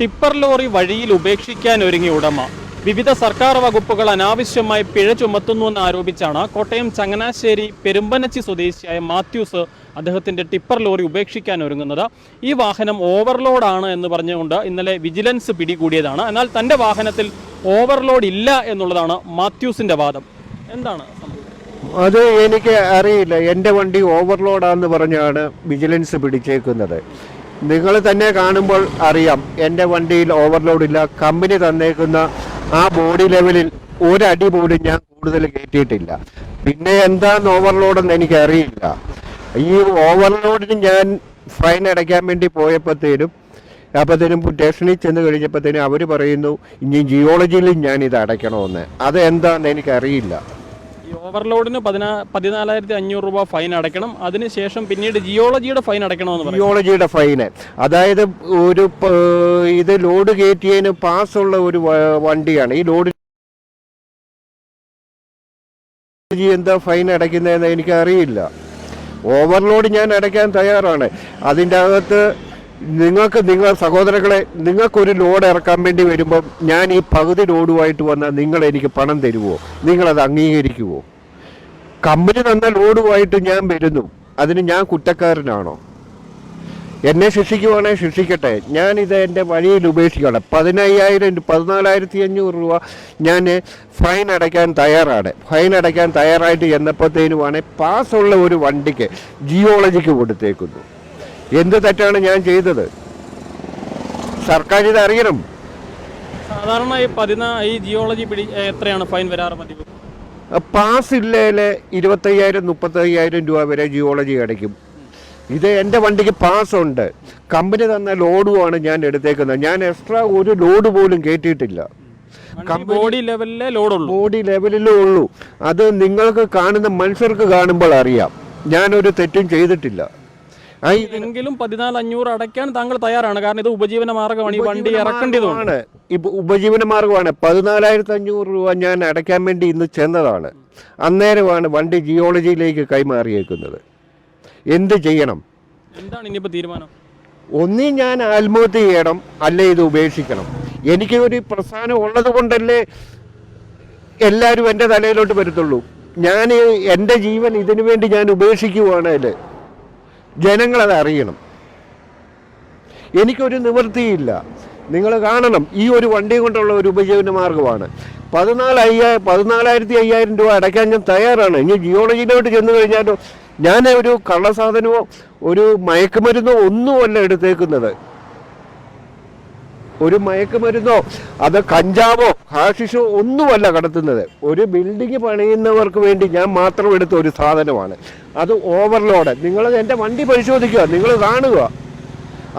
Tipper lorry വഴിയിൽ ഉപേക്ഷിക്കാൻ ഒരുങ്ങിയ ഉടമ. വിവിധ സർക്കാർ വകുപ്പുകൾ അനാവശ്യമായി പിഴ ചുമത്തുന്നുവെന്ന് ആരോപിച്ചാണ് കോട്ടയം ചങ്ങനാശ്ശേരി പെരുമ്പനച്ചി സ്വദേശിയായ മാത്യൂസ് അദ്ദേഹത്തിന്റെ ടിപ്പർ ലോറി ഉപേക്ഷിക്കാൻ ഒരുങ്ങുന്നത്. ഈ വാഹനം ഓവർലോഡാണ് എന്ന് പറഞ്ഞുകൊണ്ട് ഇന്നലെ വിജിലൻസ് പിടികൂടിയതാണ്. എന്നാൽ തന്റെ വാഹനത്തിൽ ഓവർലോഡ് ഇല്ല എന്നുള്ളതാണ് മാത്യൂസിന്റെ വാദം. എന്താണ് അത് എനിക്ക് അറിയില്ല. എന്റെ വണ്ടി ഓവർലോഡാന്ന് പറഞ്ഞാണ് വിജിലൻസ് പിടിച്ചേക്കുന്നത്. നിങ്ങൾ തന്നെ കാണുമ്പോൾ അറിയാം എന്റെ വണ്ടിയിൽ ഓവർലോഡ് ഇല്ല. കമ്പനി തന്നേക്കുന്ന ആ ബോഡി ലെവലിൽ ഒരടി പോലും ഞാൻ കൂടുതൽ കയറ്റിയിട്ടില്ല. പിന്നെ എന്താന്ന് ഓവർലോഡെന്ന് എനിക്കറിയില്ല. ഈ ഓവർലോഡിന് ഞാൻ ഫൈൻ അടയ്ക്കാൻ വേണ്ടി പോയപ്പോഴത്തേനും അപ്പോഴത്തേനും സ്റ്റേഷനിൽ ചെന്ന് കഴിഞ്ഞപ്പോഴത്തേനും അവർ പറയുന്നു ഇനി ജിയോളജിയിൽ ഞാൻ ഇത് അടയ്ക്കണമെന്ന്. അത് എന്താണെന്ന് എനിക്കറിയില്ല. ഓവർലോഡിന് പതിനാ പതിനാലായിരത്തി അഞ്ഞൂറ് രൂപ ഫൈൻ അടയ്ക്കണം. അതിനുശേഷം പിന്നീട് ജിയോളജിയുടെ ഫൈൻ അടയ്ക്കണമെന്ന് പറയും. ജിയോളജിയുടെ ഫൈന്. അതായത് ഒരു ഇത് ലോഡ് കയറ്റിയതിന് പാസ്സുള്ള ഒരു വണ്ടിയാണ്. ഈ ലോഡ് എന്താ ഫൈൻ അടയ്ക്കുന്നതെന്ന് എനിക്കറിയില്ല. ഓവർലോഡ് ഞാൻ അടയ്ക്കാൻ തയ്യാറാണ്. അതിന്റെ അകത്ത് നിങ്ങൾക്ക് നിങ്ങൾ സഹോദരങ്ങളെ നിങ്ങൾക്കൊരു ലോഡ് ഇറക്കാൻ വേണ്ടി വരുമ്പം ഞാൻ ഈ പകുതി ലോഡുമായിട്ട് വന്നാൽ നിങ്ങൾ എനിക്ക് പണം തരുമോ നിങ്ങളത് അംഗീകരിക്കുമോ കമ്പനി തന്ന ലോഡുമായിട്ട് ഞാൻ വരുന്നു. അതിന് ഞാൻ കുറ്റക്കാരനാണോ? എന്നെ ശിക്ഷിക്കുവാണെങ്കിൽ ശിക്ഷിക്കട്ടെ. ഞാനിത് എന്റെ വഴിയിൽ ഉപേക്ഷിക്കണം പതിനയ്യായിരം പതിനാലായിരത്തി അഞ്ഞൂറ് രൂപ ഞാൻ ഫൈൻ അടയ്ക്കാൻ തയ്യാറാണ്. ഫൈൻ അടയ്ക്കാൻ തയ്യാറായിട്ട് ചെന്നപ്പോഴത്തേനുമാണ് പാസ്സുള്ള ഒരു വണ്ടിക്ക് ജിയോളജിക്ക് കൊടുത്തേക്കുന്നു. എന്ത് തെറ്റാണ് ഞാൻ ചെയ്തത്? സർക്കാർ ഇത് അറിയണം. സാധാരണ ഈ പതിനാ ഈ ജിയോളജി പിടി എത്രയാണ് ഫൈൻ വരാറ് പതിവ്? പാസ് ഇല്ലേലെ ഇരുപത്തയ്യായിരം മുപ്പത്തയ്യായിരം രൂപ വരെ ജിയോളജി അടയ്ക്കും. ഇത് എന്റെ വണ്ടിക്ക് പാസ് ഉണ്ട് കമ്പനി തന്ന ലോഡുമാണ് ഞാൻ എടുത്തേക്കുന്നത്. ഞാൻ എക്സ്ട്രാ ഒരു ലോഡ് പോലും കയറ്റിയിട്ടില്ല ബോഡി ലെവലിലെ ലോഡുള്ളൂ. ബോഡി ലെവലിലേ ഉള്ളൂ. അത് നിങ്ങൾക്ക് കാണുന്ന മനുഷ്യർക്ക് കാണുമ്പോൾ അറിയാം. ഞാനൊരു തെറ്റും ചെയ്തിട്ടില്ല. എങ്കിലും പതിനാല് അഞ്ഞൂറ് അടയ്ക്കാൻ താങ്കൾ തയ്യാറാണ്. കാരണം ഇത് ഉപജീവന മാർഗമാണ്. ഈ വണ്ടി ഇറക്കേണ്ടതാണ് ഉപജീവന മാർഗമാണ്. പതിനാലായിരത്തി അഞ്ഞൂറ് രൂപ ഞാൻ അടയ്ക്കാൻ വേണ്ടി ഇന്ന് ചെന്നതാണ്. അന്നേരമാണ് വണ്ടി ജിയോളജിയിലേക്ക് കൈമാറിയേക്കുന്നത്. എന്ത് ചെയ്യണം? എന്താണ് ഇനിയിപ്പോ തീരുമാനം? ഒന്നീ ഞാൻ ആത്മഹത്യ ചെയ്യണം അല്ലെ ഇത് ഉപേക്ഷിക്കണം? എനിക്ക് ഒരു പ്രസ്ഥാനം ഉള്ളത് കൊണ്ടല്ലേ എല്ലാവരും എന്റെ തലയിലോട്ട് വരത്തുള്ളൂ. ഞാൻ എന്റെ ജീവൻ ഇതിനു വേണ്ടി ഞാൻ ഉപേക്ഷിക്കുവാണെങ്കിൽ ജനങ്ങളത് അറിയണം. എനിക്കൊരു നിവൃത്തിയില്ല. നിങ്ങൾ കാണണം ഈ ഒരു വണ്ടി കൊണ്ടുള്ള ഒരു ഉപജീവന മാർഗമാണ്. പതിനാല് അയ്യാ പതിനാലായിരത്തി അയ്യായിരം രൂപ അടയ്ക്കാൻ ഞാൻ തയ്യാറാണ്. ഇനി ജിയോളജിയിലോട്ട് ചെന്ന് കഴിഞ്ഞാലോ ഞാൻ ഒരു കള്ളസാധനമോ ഒരു മയക്കുമരുന്നോ ഒന്നുമല്ല എടുത്തേക്കുന്നത്. ഒരു മയക്കുമരുന്നോ അത് കഞ്ചാവോ ഹാഷിഷോ ഒന്നുമല്ല കടത്തുന്നത്. ഒരു ബിൽഡിംഗ് പണിയുന്നവർക്ക് വേണ്ടി ഞാൻ മാത്രം എടുത്ത ഒരു സാധനമാണ്. അത് ഓവർലോഡ് നിങ്ങൾ എന്റെ വണ്ടി പരിശോധിക്കുക. നിങ്ങൾ കാണുക.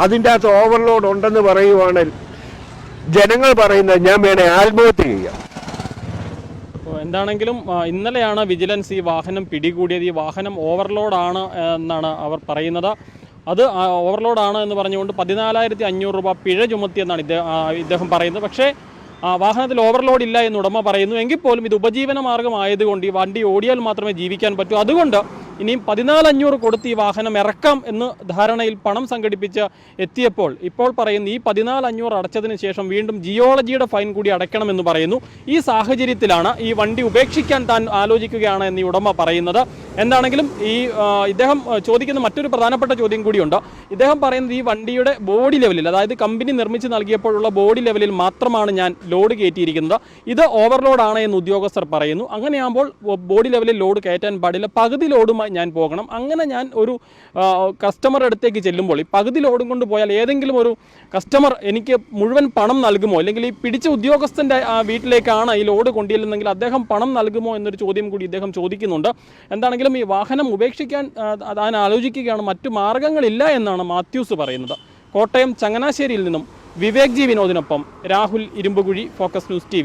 അതിന്റെ അകത്ത് ഓവർലോഡ് ഉണ്ടെന്ന് പറയുവാണെങ്കിൽ ജനങ്ങൾ പറയുന്നത്. ഞാൻ വേണേ ആത്മഹത്യ ചെയ്യാം. എന്താണെങ്കിലും ഇന്നലെയാണ് വിജിലൻസ് ഈ വാഹനം പിടികൂടിയത്. ഈ വാഹനം ഓവർലോഡാണ് എന്നാണ് അവർ പറയുന്നത്. അത് ഓവർലോഡാണ് എന്ന് പറഞ്ഞുകൊണ്ട് പതിനാലായിരത്തി അഞ്ഞൂറ് രൂപ പിഴ ചുമത്തിയെന്നാണ് ഇദ്ദേഹം ഇദ്ദേഹം പറയുന്നത്. പക്ഷേ വാഹനത്തിൽ ഓവർലോഡ് ഇല്ല എന്ന് ഉടമ പറയുന്നു. എങ്കിൽ പോലും ഇത് ഉപജീവന മാർഗമായതുകൊണ്ട് ഈ വണ്ടി ഓടിയാൽ മാത്രമേ ജീവിക്കാൻ പറ്റൂ. അതുകൊണ്ട് ഇനിയും പതിനാല് അഞ്ഞൂറ് കൊടുത്ത് ഈ വാഹനം ഇറക്കാം എന്ന് ധാരണയിൽ പണം സംഘടിപ്പിച്ച് എത്തിയപ്പോൾ ഇപ്പോൾ പറയുന്ന ഈ പതിനാല് അഞ്ഞൂറ് അടച്ചതിന് ശേഷം വീണ്ടും ജിയോളജിയുടെ ഫൈൻ കൂടി അടയ്ക്കണമെന്ന് പറയുന്നു. ഈ സാഹചര്യത്തിലാണ് ഈ വണ്ടി ഉപേക്ഷിക്കാൻ താൻ ആലോചിക്കുകയാണ് എന്ന് ഉടമ പറയുന്നത്. എന്താണെങ്കിലും ഈ ഇദ്ദേഹം ചോദിക്കുന്ന മറ്റൊരു പ്രധാനപ്പെട്ട ചോദ്യം കൂടിയുണ്ട്. ഇദ്ദേഹം പറയുന്നത് ഈ വണ്ടിയുടെ ബോഡി ലെവലിൽ അതായത് കമ്പനി നിർമ്മിച്ച് നൽകിയപ്പോഴുള്ള ബോഡി ലെവലിൽ മാത്രമാണ് ഞാൻ ലോഡ് കയറ്റിയിരിക്കുന്നത്. ഇത് ഓവർലോഡ് ആണ് എന്ന് ഉദ്യോഗസ്ഥർ പറയുന്നു. അങ്ങനെയാകുമ്പോൾ ബോഡി ലെവലിൽ ലോഡ് കയറ്റാൻ പാടില്ല. പകുതി ലോഡുമായി ഞാൻ പോകണം. അങ്ങനെ ഞാൻ ഒരു കസ്റ്റമർ അടുത്തേക്ക് ചെല്ലുമ്പോൾ ഈ പകുതി ലോഡും കൊണ്ട് പോയാൽ ഏതെങ്കിലും ഒരു കസ്റ്റമർ എനിക്ക് മുഴുവൻ പണം നൽകുമോ? അല്ലെങ്കിൽ ഈ പിടിച്ച ഉദ്യോഗസ്ഥന്റെ വീട്ടിലേക്കാണ് ഈ ലോഡ് കൊണ്ടുചെല്ലുന്നെങ്കിൽ അദ്ദേഹം പണം നൽകുമോ എന്നൊരു ചോദ്യം കൂടി ഇദ്ദേഹം ചോദിക്കുന്നുണ്ട്. എന്താണെങ്കിലും ഈ വാഹനം ഉപേക്ഷിക്കാൻ അതാൻ താൻ ആലോചിക്കുകയാണ്. മറ്റു മാർഗങ്ങളില്ല എന്നാണ് മാത്യൂസ് പറയുന്നത്. കോട്ടയം ചങ്ങനാശ്ശേരിയിൽ നിന്നും വിവേക് ജി വിനോദിനൊപ്പം Rahul Irumbukuzhi focus news T